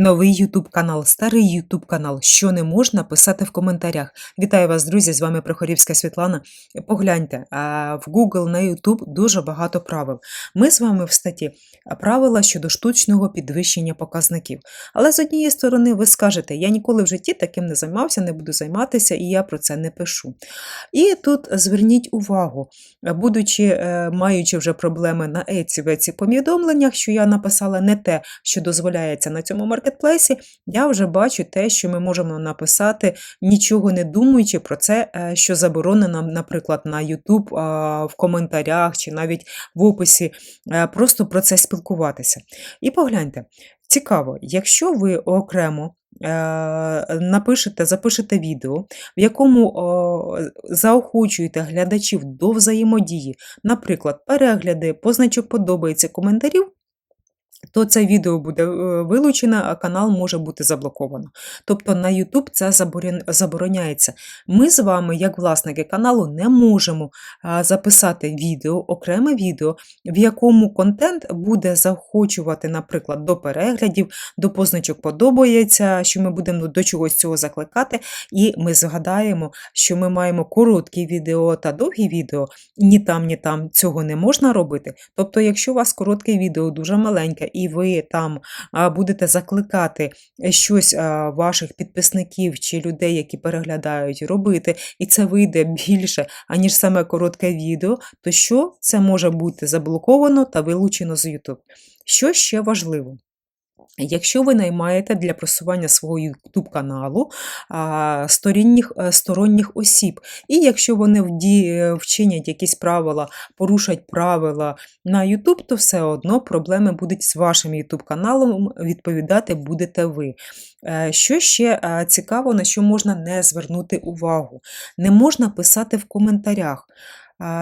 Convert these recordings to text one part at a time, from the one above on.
Новий Ютуб канал, старий Ютуб канал, що не можна писати в коментарях. Вітаю вас, друзі! З вами Прохорівська Світлана. Погляньте, в Google на YouTube дуже багато правил. Ми з вами в статті правила щодо штучного підвищення показників. Але з однієї сторони, ви скажете, я ніколи в житті таким не займався, не буду займатися, і я про це не пишу. І тут зверніть увагу, будучи, е, маючи вже проблеми на Еці в Еці повідомленнях, що я написала не те, що дозволяється на цьому маркетплейсі, я вже бачу те, що ми можемо написати, нічого не думаючи про це, е, що заборонено, наприклад, на YouTube в коментарях чи навіть в описі, е, просто про це спілкуватися. І погляньте, цікаво, якщо ви окремо. е, Напишете, запишете відео, в якому о, заохочуєте глядачів до взаємодії, наприклад, перегляди, позначок подобається коментарів, то це відео буде е, вилучено, а канал може бути заблоковано. Тобто на YouTube це забороняється. Ми з вами, як власники каналу, не можемо записати відео, окреме відео, в якому контент буде заохочувати, наприклад, до переглядів, до позначок подобається, що ми будемо до чогось цього закликати, і ми згадаємо, що ми маємо короткі відео та довгі відео, ні там, ні там цього не можна робити. Тобто, якщо у вас коротке відео дуже маленьке, і ви там будете закликати щось ваших підписників чи людей, які переглядають, робити, і це вийде більше, аніж саме коротке відео, то що це може бути заблоковано та вилучено з YouTube. Що ще важливо? Якщо ви наймаєте для просування свого YouTube каналу а, сторонніх, е, осіб, і якщо вони е, вчинять якісь правила, порушать правила на YouTube, то все одно проблеми будуть з вашим YouTube каналом, відповідати будете ви. Е, Що ще е, цікаво, на що можна не звернути увагу? Не можна писати в коментарях.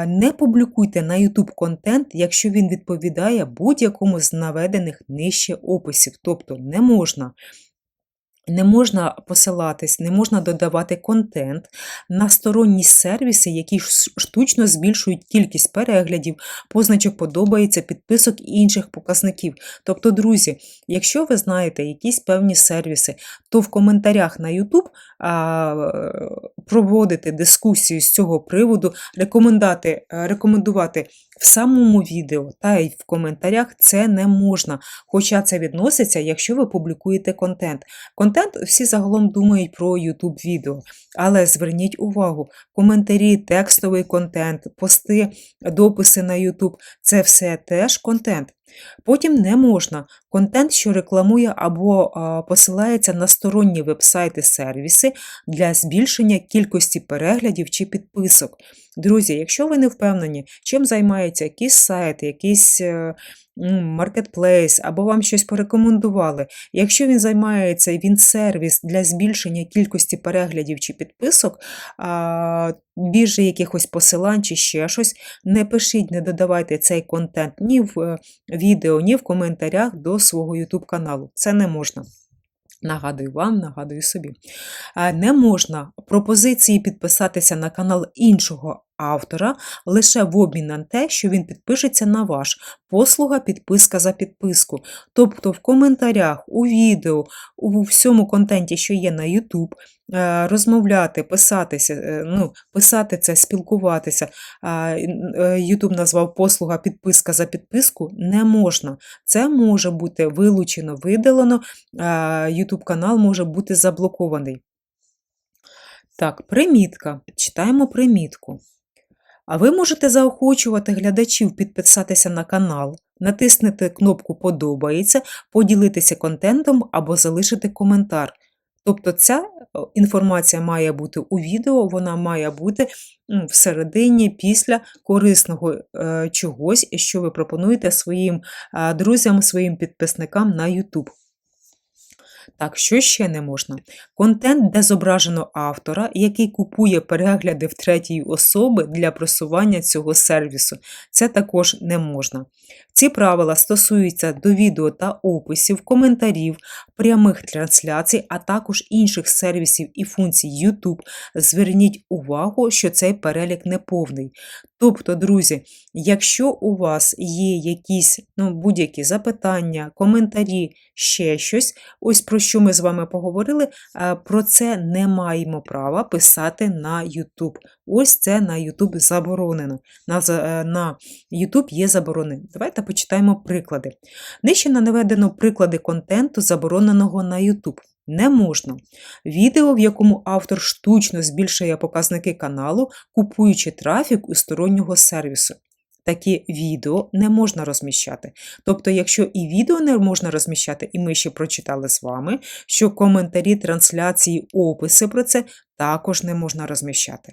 Не публікуйте на YouTube контент, якщо він відповідає будь-якому з наведених нижче описів. Тобто не можна. Не можна посилатись, не можна додавати контент на сторонні сервіси, які штучно збільшують кількість переглядів, позначок подобається, підписок і інших показників. Тобто, друзі, якщо ви знаєте якісь певні сервіси, то в коментарях на YouTube проводити дискусію з цього приводу, рекомендувати в самому відео та й в коментарях це не можна. Хоча це відноситься, якщо ви публікуєте контент. Контент всі загалом думають про YouTube відео, але зверніть увагу, коментарі, текстовий контент, пости, дописи на YouTube це все теж контент. Потім не можна контент, що рекламує або посилається на сторонні вебсайти сервіси для збільшення кількості переглядів чи підписок. Друзі, якщо ви не впевнені, чим займається якийсь сайт, якийсь е, маркетплейс, або вам щось порекомендували, якщо він займається він сервіс для збільшення кількості переглядів чи підписок, більше якихось посилань чи ще щось, не пишіть, не додавайте цей контент ні в е, відео, ні в коментарях до свого YouTube каналу. Це не можна. Нагадую вам, нагадую собі. Не можна пропозиції підписатися на канал іншого автора лише в обмін на те, що він підпишеться на ваш. Послуга підписка за підписку. Тобто в коментарях, у відео, у всьому контенті, що є на YouTube, е, розмовляти, писатися, е, ну, писати це, спілкуватися. н- е, назвав послуга підписка за підписку не можна. Це може бути вилучено, видалено, YouTube канал може бути заблокований. Так, примітка. Читаємо примітку. А ви можете заохочувати глядачів підписатися на канал, натиснути кнопку Подобається, поділитися контентом або залишити коментар. Тобто ця е, інформація має бути у відео, вона має бути всередині, після корисного е, чогось, що ви пропонуєте своїм е, друзям, своїм підписникам на YouTube. Так, що ще не можна? Контент, де зображено автора, який купує перегляди в третій особи для просування цього сервісу. Це також не можна. Ці правила стосуються до відео та описів, коментарів, прямих трансляцій, а також інших сервісів і функцій YouTube. Зверніть увагу, що цей перелік неповний. Тобто, друзі, якщо у вас є якісь ну, будь-які запитання, коментарі, ще щось, ось про що ми з вами поговорили, е, про це не маємо права писати на YouTube. Ось це на YouTube заборонено. На, е, на є заборони. Давайте почитаємо приклади. Нижче наведено приклади контенту, забороненого на YouTube. Не можна. Відео, в якому автор штучно збільшує показники каналу, купуючи трафік у стороннього сервісу. Такі відео не можна розміщати. Тобто, якщо і відео не можна розміщати, і ми ще прочитали з вами, що коментарі, трансляції, описи про це також не можна розміщати.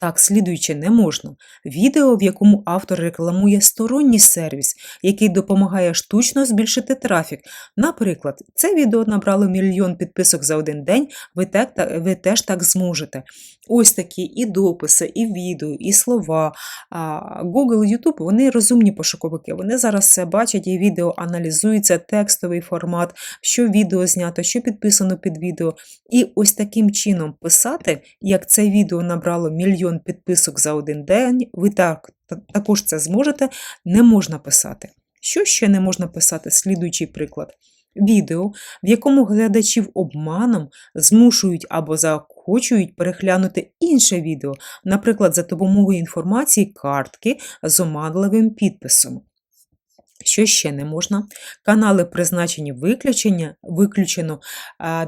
Так, слідуючи, не можна. Відео, в якому автор рекламує сторонній сервіс, який допомагає штучно збільшити трафік. Наприклад, це відео набрало мільйон підписок за один день, ви, так, ви теж так зможете. Ось такі і дописи, і відео, і слова. Google, YouTube, вони розумні пошуковики, вони зараз все бачать, і відео аналізується, текстовий формат, що відео знято, що підписано під відео. І ось таким чином писати, як це відео набрало мільйон підписок за один день, ви так, також це зможете, не можна писати. Що ще не можна писати? Слідуючий приклад. Відео, в якому глядачів обманом змушують або заохочують переглянути інше відео, наприклад, за допомогою інформації картки з оманливим підписом. Що ще не можна? Канали призначені виключення, виключено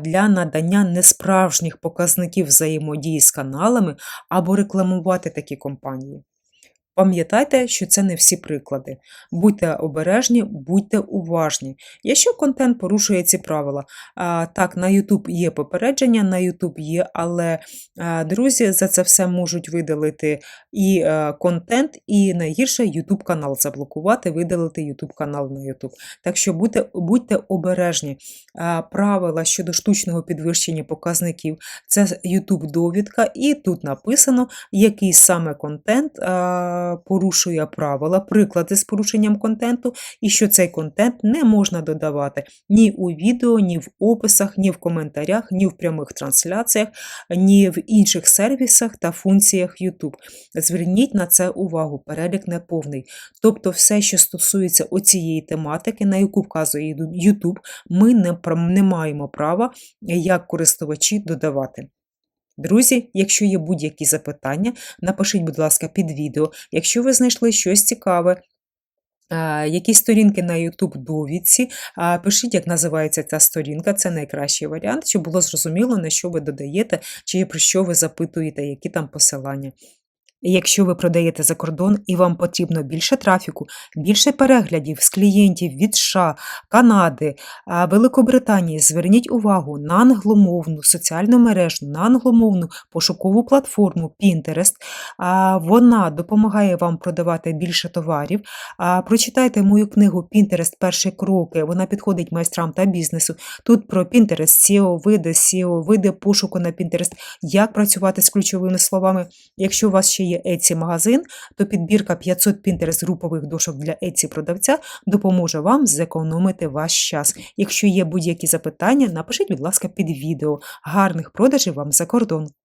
для надання несправжніх показників взаємодії з каналами або рекламувати такі компанії. Пам'ятайте, що це не всі приклади. Будьте обережні, будьте уважні. Якщо контент порушує ці правила, так, на YouTube є попередження, на YouTube є, але друзі за це все можуть видалити і е, контент, і найгірше YouTube канал заблокувати, видалити YouTube канал на YouTube. Так що будьте, будьте обережні. Правила щодо штучного підвищення показників це YouTube довідка, і тут написано, який саме контент порушує правила, приклади з порушенням контенту, і що цей контент не можна додавати ні у відео, ні в описах, ні в коментарях, ні в прямих трансляціях, ні в інших сервісах та функціях YouTube. Зверніть на це увагу, перелік неповний. Тобто, все, що стосується оцієї тематики, на яку вказує YouTube, ми не, не маємо права як користувачі додавати. Друзі, якщо є будь-які запитання, напишіть, будь ласка, під відео. Якщо ви знайшли щось цікаве, якісь сторінки на YouTube довідці, пишіть, як називається ця сторінка, це найкращий варіант, щоб було зрозуміло, на що ви додаєте, чи про що ви запитуєте, які там посилання. Якщо ви продаєте за кордон і вам потрібно більше трафіку, більше переглядів з клієнтів від США, Канади, Великобританії, зверніть увагу на англомовну соціальну мережу, на англомовну пошукову платформу Pinterest. Вона допомагає вам продавати більше товарів. Прочитайте мою книгу Pinterest Перші кроки. Вона підходить майстрам та бізнесу. Тут про Pinterest, SEO, види SEO, види пошуку на Pinterest, як працювати з ключовими словами. Якщо у вас ще є Etsy магазин, то підбірка 500 Pinterest групових дошок для Etsy продавця допоможе вам зекономити ваш час. Якщо є будь-які запитання, напишіть, будь ласка, під відео. Гарних продажів вам за кордон!